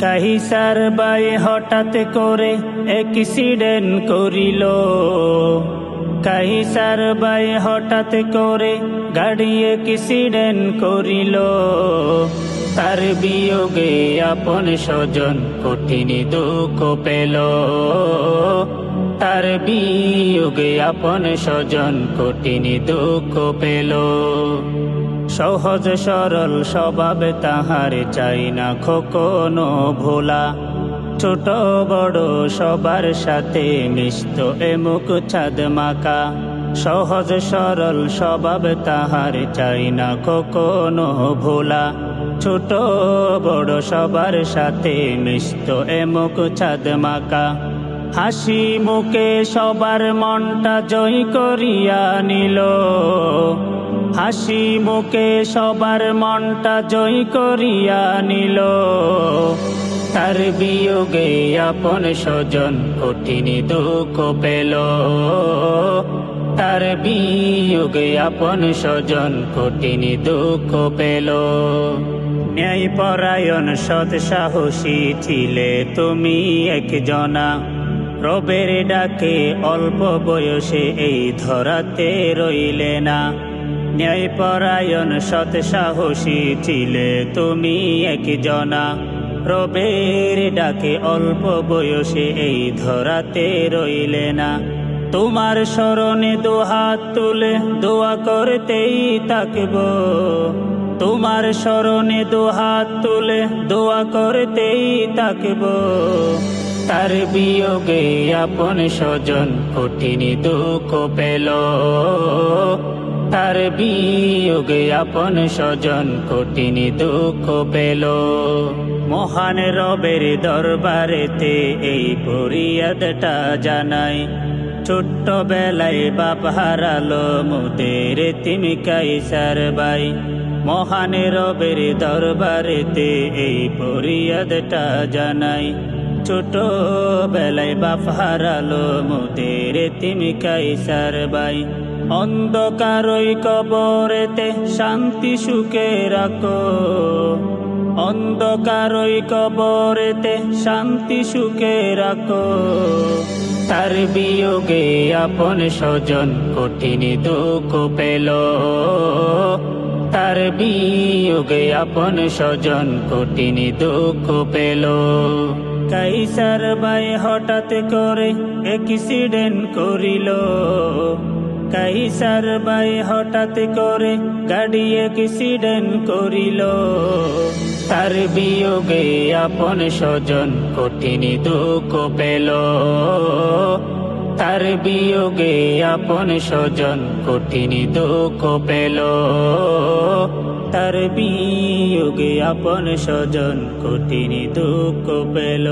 কাহিসার by হঠাৎ করে accident করিল। কাহিসার বাই হঠাৎ করে গাড়ি অ্যাক্সিডেন্ট করিল। তার বিয়োগে আপন স্বজন কঠিন দুঃখ পেল। তার বিয়োগে আপন স্বজন কঠিন দুঃখ পেল। সহজ সরল স্বভাব তাহার চাই না কখনো ভোলা। ছোট বড় সবার সাথে মিষ্ট এমুক ছাদ মাকা সহজ সরল স্বভাব তাহার চাই না কখনো ভোলা। ছোট বড় সবার সাথে মিষ্ট এমুক ছাদ মাকা হাসি মুখে সবার মনটা জয় করিয়া নিল। হাসি মুখে সবার মনটা জয় করিয়া নিল। তার বিয়োগে আপন স্বজন কঠিন দুঃখ পেল। তার বিয়োগে আপন স্বজন কঠিন দুঃখ পেল। ন্যায় পরায়ণ সৎ সাহসী ছিলে তুমি একজনা। রবের ডাকে অল্প বয়সে এই ধরাতে রইলে না। ন্যায় পরায়ণ সৎ সাহসী ছিলে তুমি একজনা। রবের ডাকে অল্প বয়সে এই ধরাতে রইলে না। তোমার স্মরণে দুহাত তুলে দোয়া করতেই থাকব। তোমার স্মরণে দুহাত তুলে দোয়া করতেই থাকব। তার বিয়োগে আপন স্বজন কঠিন দুঃখ পেল। তার বিয়োগে আপন স্বজন কঠিন দুঃখ পেল। মহান রবের দরবারেতে এই পরিয়াদটা জানাই ছোট্ট বেলায় বাপ হারালো মুদের তিমি কাইসার বাই মহান রবের দরবারেতে এই পরিয়াদটা জানাই ছোট বেলায় বাপ হারালো মুদের তিমি কাইসার বাই। অন্ধকারই কবরেতে শান্তি সুখে রাখো। অন্ধকারই কবরেতে শান্তি সুখে রাখো। তার বিয়োগে আপন স্বজন কঠিন দুঃখ পেল। তার বিয়োগে আপন স্বজন কঠিন দুঃখ পেল। কাইসার বাই হঠাৎ করে অ্যাক্সিডেন্ট করিল। কাইসার বাই হঠাৎ করে গাড়ি অ্যাক্সিডেন্ট করিল। তার বিয়োগে আপন স্বজন কঠিন দুঃখ পেল। তার বিয়োগে আপন স্বজন কঠিন দুঃখ পেল। তার বিয়োগে আপন স্বজন কঠিন দুঃখ পেল।